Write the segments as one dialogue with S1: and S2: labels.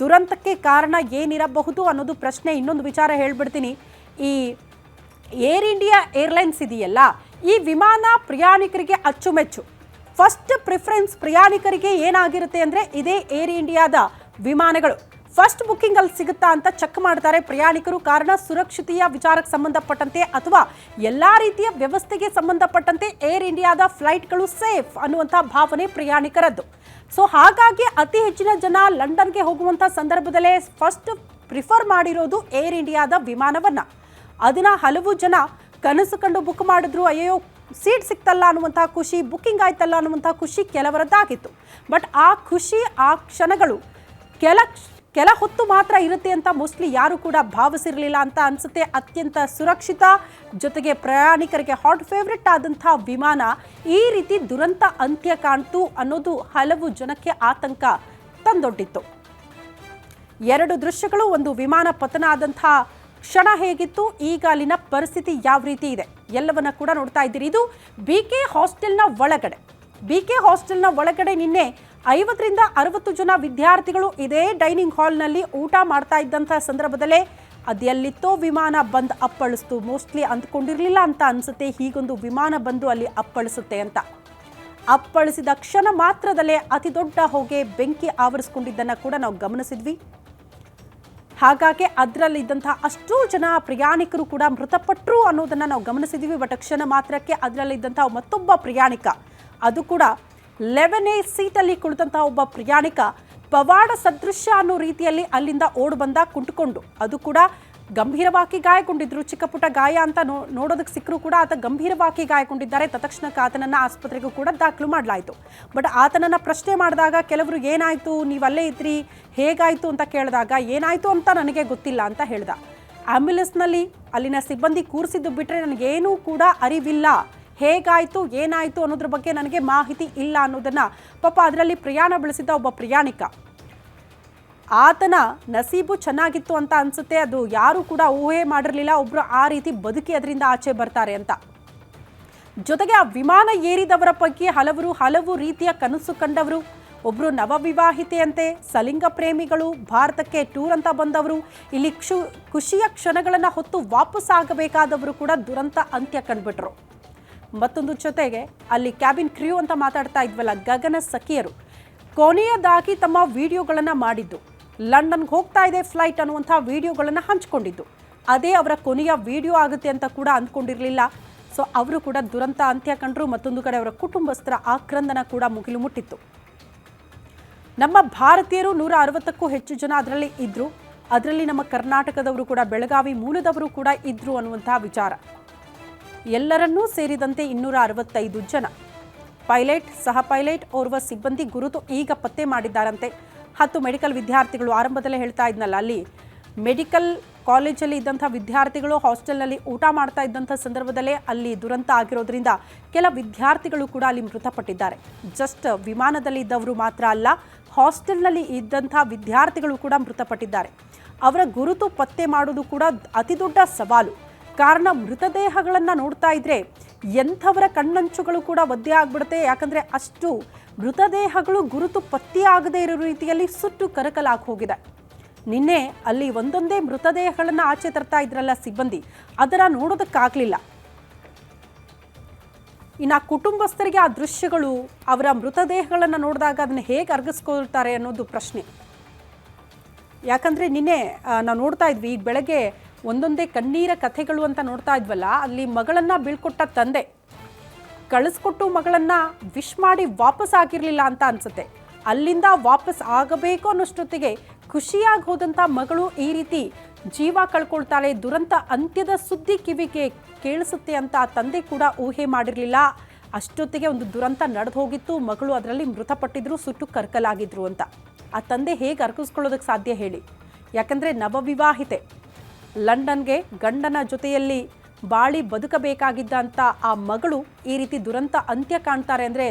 S1: ದುರಂತಕ್ಕೆ ಕಾರಣ ಏನಿರಬಹುದು ಅನ್ನೋದು ಪ್ರಶ್ನೆ ಇನ್ನೊಂದು ವಿಚಾರ ಹೇಳ್ಬಿಡ್ತೀನಿ. ಈ ಏರ್ ಇಂಡಿಯಾ ಏರ್ಲೈನ್ಸ್ ಇದೆಯಲ್ಲ, ಈ ವಿಮಾನ ಪ್ರಯಾಣಿಕರಿಗೆ ಅಚ್ಚುಮೆಚ್ಚು. ಫಸ್ಟ್ ಪ್ರಿಫರೆನ್ಸ್ ಪ್ರಯಾಣಿಕರಿಗೆ ಏನಾಗಿರುತ್ತೆ ಅಂದರೆ ಇದೇ ಏರ್ ಇಂಡಿಯಾದ ವಿಮಾನಗಳು. ಫಸ್ಟ್ ಬುಕ್ಕಿಂಗ್ ಅಲ್ಲಿ ಸಿಗುತ್ತಾ ಅಂತ ಚೆಕ್ ಮಾಡ್ತಾರೆ ಪ್ರಯಾಣಿಕರು. ಕಾರಣ ಸುರಕ್ಷತೆಯ ವಿಚಾರಕ್ಕೆ ಸಂಬಂಧಪಟ್ಟಂತೆ ಅಥವಾ ಎಲ್ಲ ರೀತಿಯ ವ್ಯವಸ್ಥೆಗೆ ಸಂಬಂಧಪಟ್ಟಂತೆ ಏರ್ ಇಂಡಿಯಾದ ಫ್ಲೈಟ್ಗಳು ಸೇಫ್ ಅನ್ನುವಂಥ ಭಾವನೆ ಪ್ರಯಾಣಿಕರದ್ದು. ಸೊ, ಹಾಗಾಗಿ ಅತಿ ಹೆಚ್ಚಿನ ಜನ ಲಂಡನ್ಗೆ ಹೋಗುವಂಥ ಸಂದರ್ಭದಲ್ಲೇ ಫಸ್ಟ್ ಪ್ರಿಫರ್ ಮಾಡಿರೋದು ಏರ್ ಇಂಡಿಯಾದ ವಿಮಾನವನ್ನ. ಅದನ್ನು ಹಲವು ಜನ ಕನಸು ಕಂಡು ಬುಕ್ ಮಾಡಿದ್ರು ಅಯ್ಯೋ ಸೀಟ್ ಸಿಕ್ತಲ್ಲ ಅನ್ನುವಂಥ ಖುಷಿ, ಬುಕ್ಕಿಂಗ್ ಆಯ್ತಲ್ಲ ಅನ್ನುವಂಥ ಖುಷಿ ಕೆಲವರದ್ದಾಗಿತ್ತು. ಬಟ್ ಆ ಖುಷಿ, ಆ ಕ್ಷಣಗಳು ಕೆಲ ಕೆಲ ಹೊತ್ತು ಮಾತ್ರ ಇರುತ್ತೆ ಅಂತ ಮೋಸ್ಟ್ಲಿ ಯಾರು ಕೂಡ ಭಾವಿಸಿರಲಿಲ್ಲ ಅಂತ ಅನ್ಸುತ್ತೆ. ಅತ್ಯಂತ ಸುರಕ್ಷಿತ ಜೊತೆಗೆ ಪ್ರಯಾಣಿಕರಿಗೆ ಹಾಟ್ ಫೇವ್ರೆಟ್ ಆದಂಥ ವಿಮಾನ ಈ ರೀತಿ ದುರಂತ ಅಂತ್ಯ ಕಾಣ್ತು ಅನ್ನೋದು ಹಲವು ಜನಕ್ಕೆ ಆತಂಕ ತಂದೊಡ್ಡಿತ್ತು. ಎರಡು ದೃಶ್ಯಗಳು, ಒಂದು ವಿಮಾನ ಪತನ ಆದಂಥ ಕ್ಷಣ ಹೇಗಿತ್ತು, ಈಗ ಅಲ್ಲಿನ ಪರಿಸ್ಥಿತಿ ಯಾವ ರೀತಿ ಇದೆ, ಎಲ್ಲವನ್ನ ಕೂಡ ನೋಡ್ತಾ ಇದ್ದೀರಿ. ಇದು ಬಿ ಕೆ ಹಾಸ್ಟೆಲ್ನ ಒಳಗಡೆ. ಬಿ ಕೆ ಹಾಸ್ಟೆಲ್ನ ಒಳಗಡೆ ನಿನ್ನೆ ಐವತ್ತರಿಂದ ಅರವತ್ತು ಜನ ವಿದ್ಯಾರ್ಥಿಗಳು ಇದೇ ಡೈನಿಂಗ್ ಹಾಲ್ನಲ್ಲಿ ಊಟ ಮಾಡ್ತಾ ಇದ್ದಂಥ ಸಂದರ್ಭದಲ್ಲೇ ಅದೆಲ್ಲಿತ್ತೋ ವಿಮಾನ ಬಂದು ಅಪ್ಪಳಿಸ್ತು. ಮೋಸ್ಟ್ಲಿ ಅಂದ್ಕೊಂಡಿರಲಿಲ್ಲ ಅಂತ ಅನಿಸುತ್ತೆ. ಹೀಗೊಂದು ವಿಮಾನ ಬಂದು ಅಲ್ಲಿ ಅಪ್ಪಳಿಸುತ್ತೆ ಅಂತ. ಅಪ್ಪಳಿಸಿದ ಕ್ಷಣ ಮಾತ್ರದಲ್ಲೇ ಅತಿ ದೊಡ್ಡ ಹೊಗೆ ಬೆಂಕಿ ಆವರಿಸ್ಕೊಂಡಿದ್ದನ್ನು ಕೂಡ ನಾವು ಗಮನಿಸಿದ್ವಿ. ಹಾಗಾಗಿ ಅದರಲ್ಲಿದ್ದಂಥ ಅಷ್ಟೂ ಜನ ಪ್ರಯಾಣಿಕರು ಕೂಡ ಮೃತಪಟ್ಟರು ಅನ್ನೋದನ್ನು ನಾವು ಗಮನಿಸಿದ್ವಿ. ಬಟ್ ಕ್ಷಣ ಮಾತ್ರಕ್ಕೆ ಅದರಲ್ಲಿದ್ದಂಥ ಮತ್ತೊಬ್ಬ ಪ್ರಯಾಣಿಕ, ಅದು ಕೂಡ ಲೆವೆನ್ ಎ ಸೀಟಲ್ಲಿ ಕುಳಿತಂತಹ ಒಬ್ಬ ಪ್ರಯಾಣಿಕ ಪವಾಡ ಸದೃಶ್ಯ ಅನ್ನೋ ರೀತಿಯಲ್ಲಿ ಅಲ್ಲಿಂದ ಓಡ್ ಬಂದ ಕುಂಟುಕೊಂಡು. ಅದು ಕೂಡ ಗಂಭೀರವಾಗಿ ಗಾಯಗೊಂಡಿದ್ರು. ಚಿಕ್ಕ ಪುಟ್ಟ ಗಾಯ ಅಂತ ನೋ, ನೋಡೋದಕ್ಕೆ ಸಿಕ್ಕರೂ ಕೂಡ ಆತ ಗಂಭೀರವಾಗಿ ಗಾಯಗೊಂಡಿದ್ದಾರೆ. ತತ್ಕ್ಷಣಕ್ಕೆ ಆತನನ್ನ ಆಸ್ಪತ್ರೆಗೂ ಕೂಡ ದಾಖಲು ಮಾಡಲಾಯಿತು. ಬಟ್ ಆತನನ್ನ ಪ್ರಶ್ನೆ ಮಾಡಿದಾಗ ಕೆಲವರು, ಏನಾಯ್ತು? ನೀವು ಅಲ್ಲೇ ಇದ್ರಿ? ಹೇಗಾಯ್ತು? ಅಂತ ಕೇಳಿದಾಗ, ಏನಾಯ್ತು ಅಂತ ನನಗೆ ಗೊತ್ತಿಲ್ಲ ಅಂತ ಹೇಳ್ದ. ಆಂಬ್ಯುಲೆನ್ಸ್ನಲ್ಲಿ ಅಲ್ಲಿನ ಸಿಬ್ಬಂದಿ ಕೂರಿಸಿದ್ದು ಬಿಟ್ಟರೆ ನನಗೇನೂ ಕೂಡ ಅರಿವಿಲ್ಲ. ಹೇಗಾಯ್ತು, ಏನಾಯಿತು ಅನ್ನೋದ್ರ ಬಗ್ಗೆ ನನಗೆ ಮಾಹಿತಿ ಇಲ್ಲ ಅನ್ನೋದನ್ನ ಪಾಪ ಅದರಲ್ಲಿ ಪ್ರಯಾಣ ಬೆಳೆಸಿದ ಒಬ್ಬ ಪ್ರಯಾಣಿಕ. ಆತನ ನಸೀಬು ಚೆನ್ನಾಗಿತ್ತು ಅಂತ ಅನ್ಸುತ್ತೆ, ಅದು ಯಾರು ಕೂಡ ಊಹೆ ಮಾಡಿರಲಿಲ್ಲ ಒಬ್ಬರು ಆ ರೀತಿ ಬದುಕಿ ಅದರಿಂದ ಆಚೆ ಬರ್ತಾರೆ ಅಂತ. ಜೊತೆಗೆ ಆ ವಿಮಾನ ಏರಿದವರ ಬಗ್ಗೆ ಹಲವರು ಹಲವು ರೀತಿಯ ಕನಸು ಕಂಡವರು. ಒಬ್ಬರು ನವವಿವಾಹಿತೆಯಂತೆ, ಸಲಿಂಗ ಪ್ರೇಮಿಗಳು, ಭಾರತಕ್ಕೆ ಟೂರ್ ಅಂತ ಬಂದವರು. ಇಲ್ಲಿ ಕ್ಷು, ಖುಷಿಯ ಕ್ಷಣಗಳನ್ನು ಹೊತ್ತು ವಾಪಸ್ ಆಗಬೇಕಾದವರು ಕೂಡ ದುರಂತ ಅಂತ್ಯ ಕಂಡ್ಬಿಟ್ರು. ಮತ್ತೊಂದು ಜೊತೆಗೆ ಅಲ್ಲಿ ಕ್ಯಾಬಿನ್ ಕ್ರ್ಯೂ ಅಂತ ಮಾತಾಡ್ತಾ ಇದ್ವಲ್ಲ ಗಗನ ಸಖಿಯರು. ಕೊನೆಯದಾಗಿ ತಮ್ಮ ವಿಡಿಯೋಗಳನ್ನು ಮಾಡಿದ್ದು. ಲಂಡನ್ಗೆ ಹೋಗ್ತಾ ಇದೆ ಫ್ಲೈಟ್ ಅನ್ನುವಂಥ ವಿಡಿಯೋಗಳನ್ನು ಹಂಚ್ಕೊಂಡಿದ್ದು. ಅದೇ ಅವರ ಕೊನೆಯ ವಿಡಿಯೋ ಆಗುತ್ತೆ ಅಂತ ಕೂಡ ಅಂದ್ಕೊಂಡಿರಲಿಲ್ಲ. ಸೊ, ಅವರು ಕೂಡ ದುರಂತ ಅಂತ್ಯ ಕಂಡರು, ಮತ್ತೊಂದು ಕಡೆ ಅವರ ಕುಟುಂಬಸ್ಥರ ಆಕ್ರಂದನ ಕೂಡ ಮುಗಿಲು ಮುಟ್ಟಿತ್ತು. ನಮ್ಮ ಭಾರತೀಯರು ನೂರ ಅರವತ್ತಕ್ಕೂ ಹೆಚ್ಚು ಜನ ಅದರಲ್ಲಿ ಇದ್ದರು ಅದರಲ್ಲಿ ನಮ್ಮ ಕರ್ನಾಟಕದವರು ಕೂಡ, ಬೆಳಗಾವಿ ಮೂಲದವರು ಕೂಡ ಇದ್ದರು ಅನ್ನುವಂತಹ ವಿಚಾರ. ಎಲ್ಲರನ್ನೂ ಸೇರಿದಂತೆ ಇನ್ನೂರ ಅರವತ್ತೈದು ಜನ. ಪೈಲಟ್, ಸಹ ಪೈಲಟ್ ಓರ್ವ ಸಿಬ್ಬಂದಿ ಗುರುತು ಈಗ ಪತ್ತೆ ಮಾಡಿದ್ದಾರಂತೆ. ಹತ್ತು ಮೆಡಿಕಲ್ ವಿದ್ಯಾರ್ಥಿಗಳು ಆರಂಭದಲ್ಲೇ ಹೇಳ್ತಾ ಇದ್ನಲ್ಲ, ಅಲ್ಲಿ ಮೆಡಿಕಲ್ ಕಾಲೇಜಲ್ಲಿ ಇದ್ದಂಥ ವಿದ್ಯಾರ್ಥಿಗಳು ಹಾಸ್ಟೆಲ್ನಲ್ಲಿ ಊಟ ಮಾಡ್ತಾ ಇದ್ದಂಥ ಸಂದರ್ಭದಲ್ಲೇ ಅಲ್ಲಿ ದುರಂತ ಆಗಿರೋದ್ರಿಂದ ಕೆಲ ವಿದ್ಯಾರ್ಥಿಗಳು ಕೂಡ ಅಲ್ಲಿ ಮೃತಪಟ್ಟಿದ್ದಾರೆ. ಜಸ್ಟ್ ವಿಮಾನದಲ್ಲಿ ಇದ್ದವರು ಮಾತ್ರ ಅಲ್ಲ, ಹಾಸ್ಟೆಲ್ನಲ್ಲಿ ಇದ್ದಂಥ ವಿದ್ಯಾರ್ಥಿಗಳು ಕೂಡ ಮೃತಪಟ್ಟಿದ್ದಾರೆ. ಅವರ ಗುರುತು ಪತ್ತೆ ಮಾಡೋದು ಕೂಡ ಅತಿ ದೊಡ್ಡ ಸವಾಲು. ಕಾರಣ ಮೃತದೇಹಗಳನ್ನು ನೋಡ್ತಾ ಇದ್ರೆ ಎಂಥವರ ಕಣ್ಣಂಚುಗಳು ಕೂಡ ಒದ್ದೆ ಆಗ್ಬಿಡುತ್ತೆ. ಯಾಕಂದರೆ ಅಷ್ಟು ಮೃತದೇಹಗಳು ಗುರುತು ಪತ್ತೆಯಾಗದೇ ಇರೋ ರೀತಿಯಲ್ಲಿ ಸುಟ್ಟು ಕರಕಲಾಗಿ ಹೋಗಿದೆ. ನಿನ್ನೆ ಅಲ್ಲಿ ಒಂದೊಂದೇ ಮೃತದೇಹಗಳನ್ನು ಆಚೆ ತರ್ತಾ ಇದ್ರಲ್ಲ ಸಿಬ್ಬಂದಿ ಅದರ ನೋಡೋದಕ್ಕಾಗಲಿಲ್ಲ. ಇನ್ನು ಆ ಕುಟುಂಬಸ್ಥರಿಗೆ ಆ ದೃಶ್ಯಗಳು, ಅವರ ಮೃತದೇಹಗಳನ್ನು ನೋಡಿದಾಗ ಅದನ್ನು ಹೇಗೆ ಅರ್ಗಿಸ್ಕೊಳ್ತಾರೆ ಅನ್ನೋದು ಪ್ರಶ್ನೆ. ಯಾಕಂದರೆ ನಿನ್ನೆ ನಾವು ನೋಡ್ತಾ ಇದ್ವಿ, ಈಗ ಬೆಳಗ್ಗೆ ಒಂದೊಂದೇ ಕಣ್ಣೀರ ಕಥೆಗಳು ಅಂತ ನೋಡ್ತಾ ಇದ್ವಲ್ಲ, ಅಲ್ಲಿ ಮಗಳನ್ನು ಬೀಳ್ಕೊಟ್ಟ ತಂದೆ ಕಳಿಸ್ಕೊಟ್ಟು ಮಗಳನ್ನ ವಿಶ್ ಮಾಡಿ ವಾಪಸ್ ಆಗಿರಲಿಲ್ಲ ಅಂತ ಅನ್ಸುತ್ತೆ. ಅಲ್ಲಿಂದ ವಾಪಸ್ ಆಗಬೇಕು ಅನ್ನೋಷ್ಟೊತ್ತಿಗೆ ಖುಷಿಯಾಗಿ ಹೋದಂಥ ಮಗಳು ಈ ರೀತಿ ಜೀವ ಕಳ್ಕೊಳ್ತಾಳೆ, ದುರಂತ ಅಂತ್ಯದ ಸುದ್ದಿ ಕಿವಿಗೆ ಕೇಳಿಸುತ್ತೆ ಅಂತ ತಂದೆ ಕೂಡ ಊಹೆ ಮಾಡಿರಲಿಲ್ಲ. ಅಷ್ಟೊತ್ತಿಗೆ ಒಂದು ದುರಂತ ನಡೆದು ಹೋಗಿತ್ತು ಮಗಳು ಅದರಲ್ಲಿ ಮೃತಪಟ್ಟಿದ್ರು, ಸುಟ್ಟು ಕರ್ಕಲಾಗಿದ್ರು ಅಂತ. ಆ ತಂದೆ ಹೇಗೆ ಅರ್ಕಿಸ್ಕೊಳ್ಳೋದಕ್ಕೆ ಸಾಧ್ಯ ಹೇಳಿ. ಯಾಕಂದರೆ ನವವಿವಾಹಿತೆ. ಲಂಡನ್ಗೆ ಗಂಡನ ಜೊತೆಯಲ್ಲಿ ಬಾಳಿ ಬದುಕಬೇಕಾಗಿದ್ದಂಥ ಆ ಮಗಳು ಈ ರೀತಿ ದುರಂತ ಅಂತ್ಯ ಕಾಣ್ತಾರೆ ಅಂದರೆ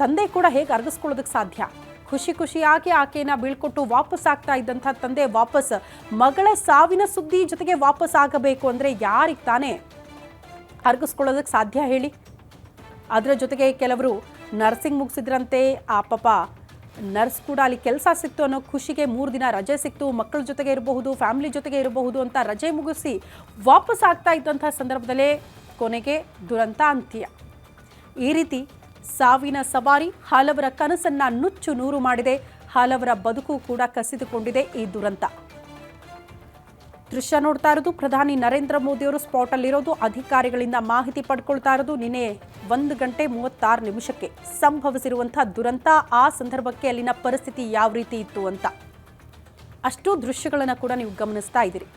S1: ತಂದೆ ಕೂಡ ಹೇಗೆ ಅರ್ಗಿಸ್ಕೊಳ್ಳೋದಕ್ಕೆ ಸಾಧ್ಯ? ಖುಷಿ ಖುಷಿಯಾಗಿ ಆಕೆಯನ್ನು ಬೀಳ್ಕೊಟ್ಟು ವಾಪಸ್ ಆಗ್ತಾ ಇದ್ದಂಥ ತಂದೆ ವಾಪಸ್ ಮಗಳ ಸಾವಿನ ಸುದ್ದಿ ಜೊತೆಗೆ ವಾಪಸ್ ಆಗಬೇಕು ಅಂದರೆ ಯಾರಿಗೆ ತಾನೇ? ಅರ್ಗಿಸ್ಕೊಳ್ಳೋದಕ್ಕೆ ಸಾಧ್ಯ ಹೇಳಿ. ಅದರ ಜೊತೆಗೆ ಕೆಲವರು ನರ್ಸಿಂಗ್ ಮುಗಿಸಿದ್ರಂತೆ, ಆ ಪಾಪ ನರ್ಸ್ ಕೂಡ ಅಲ್ಲಿ ಕೆಲಸ ಸಿಕ್ತು ಅನ್ನೋ ಖುಷಿಗೆ ಮೂರು ದಿನ ರಜೆ ಸಿಕ್ತು. ಮಕ್ಕಳ ಜೊತೆಗೆ ಇರಬಹುದು, ಫ್ಯಾಮಿಲಿ ಜೊತೆಗೆ ಇರಬಹುದು ಅಂತ ರಜೆ ಮುಗಿಸಿ ವಾಪಸ್ ಆಗ್ತಾ ಇದ್ದಂಥ ಸಂದರ್ಭದಲ್ಲೇ ಕೊನೆಗೆ ದುರಂತ ಅಂತ್ಯ. ಈ ರೀತಿ ಸಾವಿನ ಸವಾರಿ ಹಲವರ ಕನಸನ್ನ ನುಚ್ಚು ನೂರು ಮಾಡಿದೆ. ಹಲವರ ಬದುಕು ಕೂಡ ಕಸಿದುಕೊಂಡಿದೆ ಈ ದುರಂತ. ದೃಶ್ಯ ನೋಡ್ತಾ ಇರೋದು, ಪ್ರಧಾನಿ ನರೇಂದ್ರ ಮೋದಿ ಅವರು ಸ್ಪಾಟ್ ಅಲ್ಲಿರೋದು, ಅಧಿಕಾರಿಗಳಿಂದ ಮಾಹಿತಿ ಪಡ್ಕೊಳ್ತಾ ಇರೋದು, ನಿನ್ನೆ ಒಂದು ಗಂಟೆ ಮೂವತ್ತಾರು ನಿಮಿಷಕ್ಕೆ ಸಂಭವಿಸಿರುವಂತಹ ದುರಂತ, ಆ ಸಂದರ್ಭಕ್ಕೆ ಅಲ್ಲಿನ ಪರಿಸ್ಥಿತಿ ಯಾವ ರೀತಿ ಇತ್ತು ಅಂತ. ಅಷ್ಟು ದೃಶ್ಯಗಳನ್ನು ಕೂಡ ನೀವು ಗಮನಿಸ್ತಾ ಇದ್ದೀರಿ.